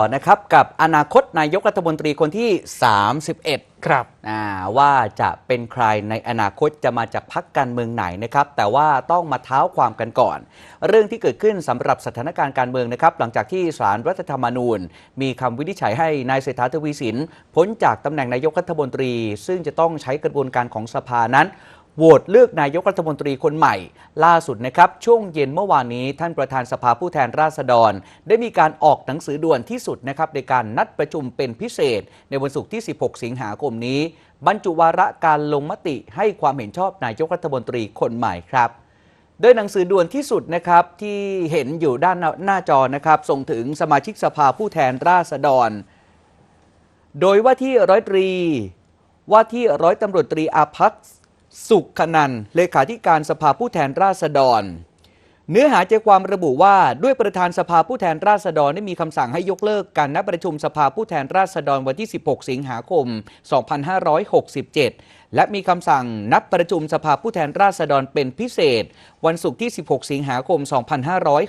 ต่อนะครับกับอนาคตนายกรัฐมนตรีคนที่ 31 ครับอ่าว่าจะเป็นใครในอนาคตจะมาจากพักการเมืองไหนนะครับ แต่ว่าต้องมาเท้าความกันก่อน เรื่องที่เกิดขึ้นสำหรับสถานการณ์การเมืองนะครับ หลังจากที่สารรัฐธรรมนูญ มีคำวินิจฉัยให้นายเศรษฐาทวีสินพ้นจากตำแหน่งนายกรัฐมนตรี ซึ่งจะต้องใช้กระบวนการของสภานั้น โหวตเลือกนายกรัฐมนตรีคนใหม่ ล่าสุดนะครับ ช่วงเย็นเมื่อวานนี้ ท่านประธานสภาผู้แทนราษฎร ได้มีการออกหนังสือด่วนที่สุดนะครับในการนัดประชุมเป็นพิเศษ ในวันศุกร์ที่ 16 สิงหาคมนี้ บรรจุวาระการลงมติให้ความเห็นชอบนายกรัฐมนตรีคนใหม่ครับโดยหนังสือด่วนที่สุดนะครับที่เห็นอยู่ด้านหน้าจอนะครับส่งถึงสมาชิกสภาผู้แทนราษฎร โดยว่าที่ร้อยตรี ว่าที่ร้อยตำรวจตรีอาพัฒน์ สุขนันท์เลขาธิการสภาผู้แทนราษฎร เนื้อหาใจความระบุว่าด้วยประธานสภาผู้แทนราษฎรได้มีคำสั่งให้ยกเลิกการนัดประชุมสภาผู้แทนราษฎรวันที่ 16 สิงหาคม 2567 และมีคำสั่งนัดประชุมสภาผู้แทนราษฎรเป็นพิเศษ วันศุกร์ที่ 16 สิงหาคม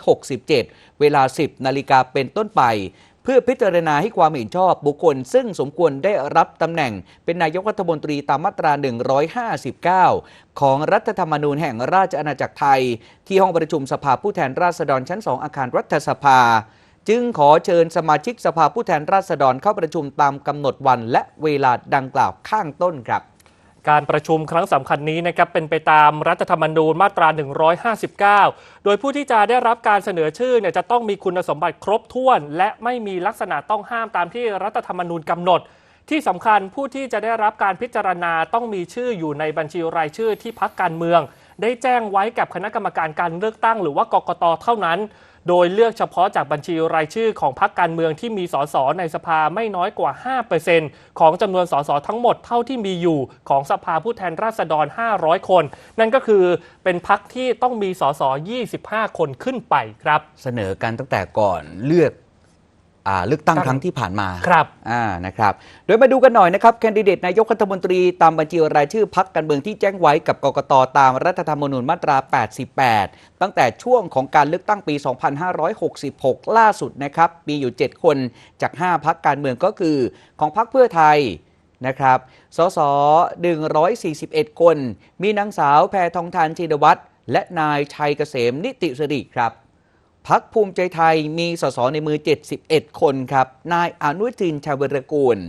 2567 เวลา 10 นาฬิกาเป็นต้นไป เพื่อพิจารณาให้ความเห็นชอบบุคคล ซึ่งสมควรได้รับตำแหน่ง เป็นนายกรัฐมนตรีตามมาตรา 159 ของรัฐธรรมนูญแห่งราชอาณาจักรไทย ที่ห้องประชุมสภาผู้แทนราษฎรชั้น 2 อาคารรัฐสภา จึงขอเชิญสมาชิกสภาผู้แทนราษฎรเข้าประชุมตามกำหนดวันและเวลาดังกล่าวข้างต้นครับ การประชุมครั้งสำคัญนี้นะครับเป็นไปตามรัฐธรรมนูญมาตรา 159 โดยผู้ที่จะได้รับการเสนอชื่อเนี่ยจะต้องมีคุณสมบัติครบถ้วน และไม่มีลักษณะต้องห้ามตามที่รัฐธรรมนูญกำหนด ที่สำคัญผู้ที่จะได้รับการพิจารณาต้องมีชื่ออยู่ในบัญชีรายชื่อที่พักการเมือง ได้แจ้งไว้กับคณะกรรมการการเลือกตั้ง หรือว่ากกตเท่านั้น โดยเลือกเฉพาะจากบัญชีรายชื่อของพรรคการเมืองที่มีสสในสภาไม่น้อยกว่า 5%ของจำนวนสสทั้งหมดเท่าที่มีอยู่ของสภาผู้แทนราษฎร 500 คน นั่นก็คือเป็นพรรคที่ต้องมีสส25 คนขึ้นไปครับ เสนอกันตั้งแต่ก่อนเลือก เลือกตั้งครั้งที่ผ่านมาครับอ่านะครับ โดยมาดูกันหน่อยนะครับแคนดิเดตนายกรัฐมนตรีตามบัญชีรายชื่อพักการเมืองที่แจ้งไว้กับกกตตามรัฐธรรมนูญมาตรา 88 ตั้งแต่ช่วงของการเลือกตั้งปี 2566 ล่าสุดนะครับมีอยู่ 7 คนจาก 5 พักการเมืองก็คือของพักเพื่อไทยนะครับ สส 141 คน มีนางสาวแพทองทานชินวัตรและนายชัยเกษมนิติสิริครับ พักภูมิใจไทยมีสสในมือ 71 คนครับ นายอนุทินชาญวรกูล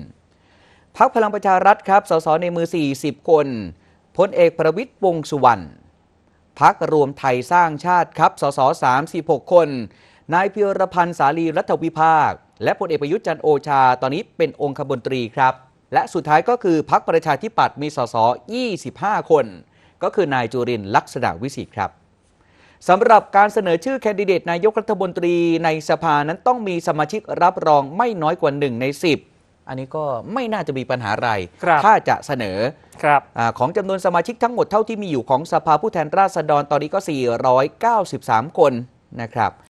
พักพลังประชารัฐครับ สสในมือ 40 คน พลเอกประวิตยวงษ์สุวรรณ พักรวมไทยสร้างชาติครับ สส 36 คน นายเพิรพันธ์สาลีรัฐวิภาค และพลเอกประยุทธ์จันโอชา ตอนนี้เป็นองคมนตรีครับ และสุดท้ายก็คือพักประชาธิปัตย์มีสส 25 คน ก็คือนายจุรินลักษณะวิสิทธิ์ครับ สำหรับการเสนอชื่อแคนดิเดตนายกรัฐมนตรีในสภานั้นต้องมีสมาชิกรับรองไม่น้อยกว่า 1 ใน 10 อันนี้ก็ไม่น่าจะมีปัญหาอะไรครับถ้าจะเสนอครับอาของจำนวนสมาชิกทั้งหมดเท่าที่มีอยู่ของสภาผู้แทนราษฎรตอนนี้ก็ 493 คนนะครับ